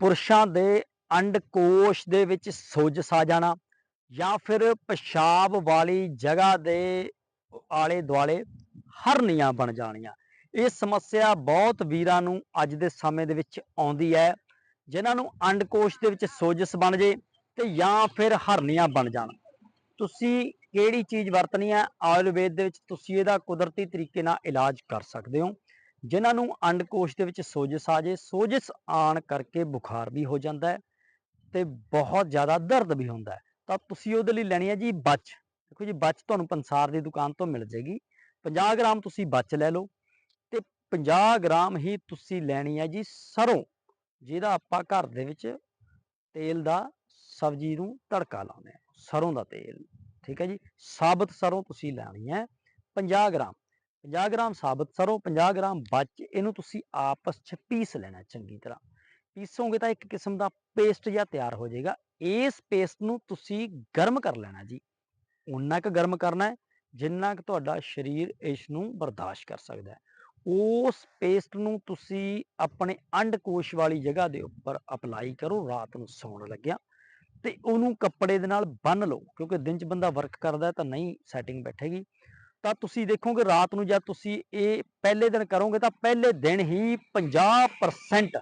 ਪੁਰਸ਼ਾਂ ਦੇ ਅੰਡਕੋਸ਼ ਦੇ ਵਿੱਚ ਸੋਜਸ ਆ ਜਾਣਾ ਜਾਂ ਫਿਰ ਪਿਸ਼ਾਬ ਵਾਲੀ ਜਗ੍ਹਾ ਦੇ ਆਲੇ ਦੁਆਲੇ ਹਰਨੀਆਂ ਬਣ ਜਾਣੀਆਂ। ਇਹ ਸਮੱਸਿਆ ਬਹੁਤ ਵੀਰਾਂ ਨੂੰ ਅੱਜ ਦੇ ਸਮੇਂ ਦੇ ਵਿੱਚ ਆਉਂਦੀ ਹੈ, ਜਿਨ੍ਹਾਂ ਨੂੰ ਅੰਡਕੋਸ਼ ਦੇ ਵਿੱਚ ਸੋਜਸ ਬਣ ਜੇ ਤੇ ਜਾਂ ਫਿਰ ਹਰਨੀਆਂ ਬਣ ਜਾਣ। ਤੁਸੀਂ ਕਿਹੜੀ ਚੀਜ਼ ਵਰਤਣੀ ਹੈ? ਆਯੁਰਵੇਦ ਦੇ ਵਿੱਚ ਤੁਸੀਂ ਇਹਦਾ ਕੁਦਰਤੀ ਤਰੀਕੇ ਨਾਲ ਇਲਾਜ ਕਰ ਸਕਦੇ ਹੋ। ਜਿਨ੍ਹਾਂ ਨੂੰ ਅੰਡਕੋਸ਼ ਦੇ ਵਿੱਚ ਸੋਜਿਸ ਆ ਜੇ ਸੋਜਿਸ ਆਣ ਕਰਕੇ ਬੁਖਾਰ ਵੀ ਹੋ ਜਾਂਦਾ ਹੈ ਤੇ ਬਹੁਤ ਜ਼ਿਆਦਾ ਦਰਦ ਵੀ ਹੁੰਦਾ ਹੈ। ਤਾਂ ਤੁਸੀਂ ਉਹਦੇ ਲਈ ਲੈਣੀ ਹੈ ਜੀ ਬਚ। ਦੇਖੋ ਜੀ, ਬਚ ਤੁਹਾਨੂੰ ਪੰਸਾਰ ਦੀ ਦੁਕਾਨ ਤੋਂ ਮਿਲ ਜੇਗੀ 50 ਗ੍ਰਾਮ ਤੁਸੀਂ ਬਚ ਲੈ ਲਓ ਤੇ 50 ਗ੍ਰਾਮ ਹੀ ਤੁਸੀਂ ਲੈਣੀ ਹੈ ਜੀ ਸਰੋਂ, ਜਿਹਦਾ ਆਪਾਂ ਘਰ ਦੇ ਵਿੱਚ ਤੇਲ ਦਾ, ਸਬਜ਼ੀ ਨੂੰ ਤੜਕਾ ਲਾਉਂਦੇ ਆ ਸਰੋਂ ਦਾ ਤੇਲ, ਠੀਕ ਹੈ ਜੀ? ਸਾਬਤ ਸਰੋਂ ਤੁਸੀਂ ਲੈਣੀ ਹੈ 50 ਗ੍ਰਾਮ। 50 ਗ੍ਰਾਮ ਸਾਬਤ ਸਰੋਂ 50 ਗ੍ਰਾਮ ਬਚ, ਇਹਨੂੰ ਤੁਸੀਂ ਆਪਸ 'ਚ ਪੀਸ ਲੈਣਾ ਚੰਗੀ ਤਰ੍ਹਾਂ। ਪੀਸੋਗੇ ਤਾਂ ਇੱਕ ਕਿਸਮ ਦਾ ਪੇਸਟ ਜਿਹਾ ਤਿਆਰ ਹੋ ਜਾਏਗਾ। ਇਸ ਪੇਸਟ ਨੂੰ ਤੁਸੀਂ ਗਰਮ ਕਰ ਲੈਣਾ ਜੀ। ਉਨਾ ਕੁ ਗਰਮ ਕਰਨਾ ਹੈ, ਜਿੰਨਾ ਕੁ ਤੁਹਾਡਾ ਸਰੀਰ ਇਸ ਨੂੰ ਬਰਦਾਸ਼ਤ ਕਰ ਸਕਦਾ ਹੈ। ਉਸ ਪੇਸਟ ਨੂੰ ਤੁਸੀਂ ਆਪਣੇ ਅੰਡਕੋਸ਼ ਵਾਲੀ ਜਗ੍ਹਾ ਦੇ ਉੱਪਰ ਅਪਲਾਈ ਕਰੋ, ਰਾਤ ਨੂੰ ਸੌਣ ਲੱਗਿਆ। ਤੇ ਉਹਨੂੰ ਕੱਪੜੇ ਦੇ ਨਾਲ ਬੰਨ ਲਓ, ਕਿਉਂਕਿ ਦਿਨ 'ਚ ਬੰਦਾ ਵਰਕ ਕਰਦਾ ਤਾਂ ਨਹੀਂ ਸੈਟਿੰਗ ਬੈਠੇਗੀ। ਤਾਂ ਤੁਸੀਂ ਦੇਖੋਗੇ ਰਾਤ ਨੂੰ ਜਦ ਤੁਸੀਂ ਇਹ ਪਹਿਲੇ ਦਿਨ ਕਰੋਗੇ ਤਾਂ ਪਹਿਲੇ ਦਿਨ ਹੀ 50%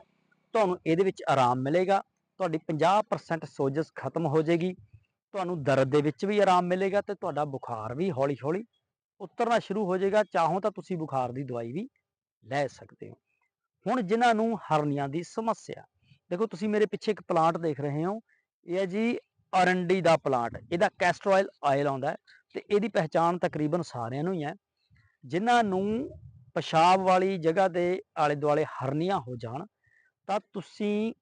ਤੁਹਾਨੂੰ ਇਹਦੇ ਵਿੱਚ ਆਰਾਮ ਮਿਲੇਗਾ। ਤੁਹਾਡੀ 50% ਸੋਜਸ ਖਤਮ ਹੋ ਜਾਏਗੀ। ਤੁਹਾਨੂੰ ਦਰਦ ਦੇ ਵਿੱਚ ਵੀ ਆਰਾਮ ਮਿਲੇਗਾ ਤੇ ਤੁਹਾਡਾ ਬੁਖਾਰ ਵੀ ਹੌਲੀ-ਹੌਲੀ ਉਤਰਨਾ ਸ਼ੁਰੂ ਹੋ ਜਾਏਗਾ। ਚਾਹੋ ਤਾਂ ਤੁਸੀਂ ਬੁਖਾਰ ਦੀ ਦਵਾਈ ਵੀ ਲੈ ਸਕਦੇ ਹੋ। ਹੁਣ ਜਿਨ੍ਹਾਂ ਨੂੰ ਹਰਨੀਆਂ ਦੀ ਸਮੱਸਿਆ, ਦੇਖੋ ਤੁਸੀਂ ਮੇਰੇ ਪਿੱਛੇ ਇੱਕ ਪਲਾਂਟ ਦੇਖ ਰਹੇ ਹੋ। ਇਹ ਹੈ ਜੀ ਅਰੰਡੀ ਦਾ ਪਲਾਂਟ, ਇਹਦਾ ਕੈਸਟਰ ਆਇਲ ਆਇਲ ਆਉਂਦਾ ਹੈ। ਤੇ ਇਹਦੀ ਪਹਿਚਾਣ ਤਕਰੀਬਨ ਸਾਰਿਆਂ ਨੂੰ ਹੀ ਹੈ। ਜਿਨ੍ਹਾਂ ਨੂੰ ਪਿਸ਼ਾਬ ਵਾਲੀ ਜਗ੍ਹਾ ਦੇ ਆਲੇ ਦੁਆਲੇ ਹਰਨੀਆਂ ਹੋ ਜਾਣ, ਤਾਂ ਤੁਸੀਂ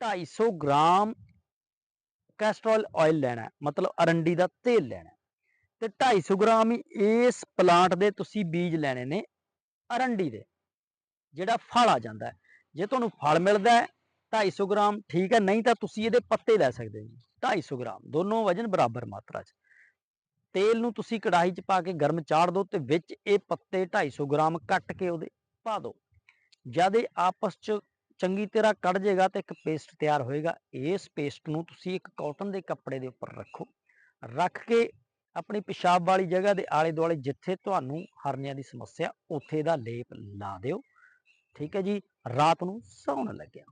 250 ਗ੍ਰਾਮ ਕੈਸਟਰੋਲ ਆਇਲ ਲੈਣਾ ਮਤਲਬ ਅਰੰਡੀ ਦਾ ਤੇਲ ਲੈਣਾ ਹੈ। ਤੇ 250 ਗ੍ਰਾਮ ਇਸ ਪਲਾਂਟ ਦੇ ਤੁਸੀਂ ਬੀਜ ਲੈਣੇ ਨੇ ਅਰੰਡੀ ਦੇ, ਜਿਹੜਾ ਫਲ ਆ ਜਾਂਦਾ ਜੇ ਤੁਹਾਨੂੰ ਫਲ ਮਿਲਦਾ ਹੈ 250 ਗ੍ਰਾਮ ਠੀਕ ਹੈ, ਨਹੀਂ ਤਾਂ ਤੁਸੀਂ ਇਹਦੇ ਪੱਤੇ ਲੈ ਸਕਦੇ ਹੋ ਜੀ। 250 ਗ੍ਰਾਮ, ਦੋਨੋਂ ਵਜਨ ਬਰਾਬਰ ਮਾਤਰਾ 'ਚ। ਤੇਲ ਨੂੰ ਤੁਸੀਂ ਕੜਾਹੀ 'ਚ ਪਾ ਕੇ ਗਰਮ ਚਾੜ ਦਿਓ ਤੇ ਵਿੱਚ ਇਹ ਪੱਤੇ 250 ਗ੍ਰਾਮ ਕੱਟ ਕੇ ਉਹਦੇ ਪਾ ਦਿਓ ਜਦ ਇਹ ਆਪਸ 'ਚ ਚੰਗੀ ਤਰ੍ਹਾਂ ਕੱਢ ਜਾਏਗਾ ਤੇ ਇੱਕ ਪੇਸਟ ਤਿਆਰ ਹੋਏਗਾ। ਇਸ ਪੇਸਟ ਨੂੰ ਤੁਸੀਂ ਇੱਕ ਕਾਟਨ ਦੇ ਕੱਪੜੇ ਦੇ ਉੱਪਰ ਰੱਖੋ। ਰੱਖ ਕੇ ਆਪਣੀ ਪਿਸ਼ਾਬ ਵਾਲੀ ਜਗ੍ਹਾ ਦੇ ਆਲੇ ਦੁਆਲੇ ਜਿੱਥੇ ਤੁਹਾਨੂੰ ਹਰਨੀਆਂ ਦੀ ਸਮੱਸਿਆ, ਉੱਥੇ ਦਾ ਲੇਪ ਲਾ ਦਿਓ। ਠੀਕ ਹੈ ਜੀ? ਰਾਤ ਨੂੰ ਸੌਣ ਲੱਗਿਆ।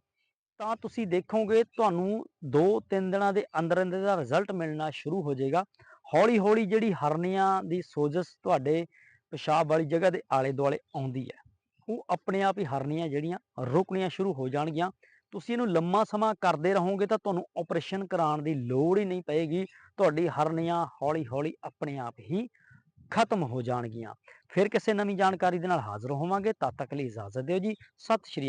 ਤਾਂ ਤੁਸੀਂ ਦੇਖੋਗੇ ਤੁਹਾਨੂੰ 2-3 ਦਿਨਾਂ ਦੇ ਅੰਦਰ ਅੰਦਰ ਦਾ ਰਿਜ਼ਲਟ ਮਿਲਣਾ ਸ਼ੁਰੂ ਹੋ ਜਾਏਗਾ ਹੌਲੀ ਹੌਲੀ ਜਿਹੜੀ ਹਰਨੀਆਂ ਦੀ ਸੋਜਸ ਤੁਹਾਡੇ ਪਿਸ਼ਾਬ ਵਾਲੀ ਜਗ੍ਹਾ ਦੇ ਆਲੇ ਦੁਆਲੇ ਆਉਂਦੀ ਹੈ। ਉਹ ਆਪਣੇ ਆਪ ਹੀ ਹਰਨੀਆਂ ਜਿਹੜੀਆਂ ਰੁਕਣੀਆਂ ਸ਼ੁਰੂ ਹੋ ਜਾਣਗੀਆਂ। ਤੁਸੀਂ ਇਹਨੂੰ ਲੰਮਾ ਸਮਾਂ ਕਰਦੇ ਰਹੋਗੇ ਤਾਂ ਤੁਹਾਨੂੰ ਆਪਰੇਸ਼ਨ ਕਰਾਉਣ ਦੀ ਲੋੜ ਹੀ ਨਹੀਂ ਪਏਗੀ। ਤੁਹਾਡੀ ਹਰਨੀਆਂ ਹੌਲੀ ਹੌਲੀ ਆਪਣੇ ਆਪ ਹੀ ਖਤਮ ਹੋ ਜਾਣਗੀਆਂ। ਫਿਰ ਕਿਸੇ ਨਵੀਂ ਜਾਣਕਾਰੀ ਦੇ ਨਾਲ ਹਾਜ਼ਰ ਹੋਵਾਂਗੇ। ਤਦ ਤੱਕ ਲਈ ਇਜਾਜ਼ਤ ਦਿਓ ਜੀ। ਸਤਿ ਸ਼੍ਰੀ